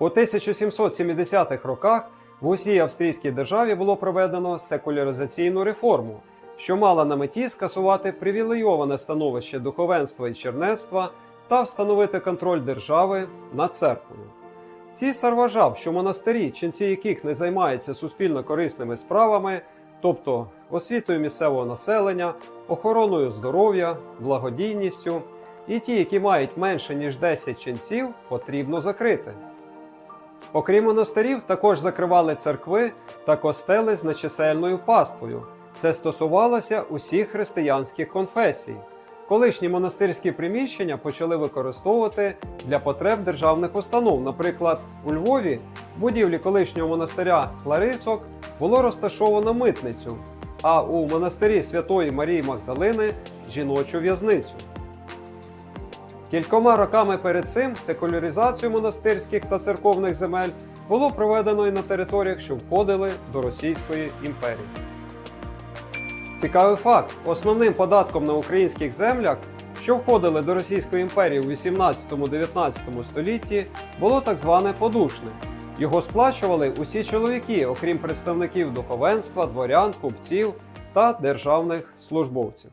У 1770-х роках в усій австрійській державі було проведено секуляризаційну реформу, що мала на меті скасувати привілейоване становище духовенства і чернецтва та встановити контроль держави над церквою. Цісар вважав, що монастирі, ченці яких не займаються суспільно корисними справами, тобто освітою місцевого населення, охороною здоров'я, благодійністю, і ті, які мають менше ніж 10 ченців, потрібно закрити. Окрім монастирів, також закривали церкви та костели з нечисельною паствою. Це стосувалося усіх християнських конфесій. Колишні монастирські приміщення почали використовувати для потреб державних установ. Наприклад, у Львові в будівлі колишнього монастиря Кларисок було розташовано митницю, а у монастирі Святої Марії Магдалини жіночу в'язницю. Кількома роками перед цим секуляризацію монастирських та церковних земель було проведено і на територіях, що входили до Російської імперії. Цікавий факт: основним податком на українських землях, що входили до Російської імперії у 18-19 столітті, було так зване подушне. Його сплачували усі чоловіки, окрім представників духовенства, дворян, купців та державних службовців.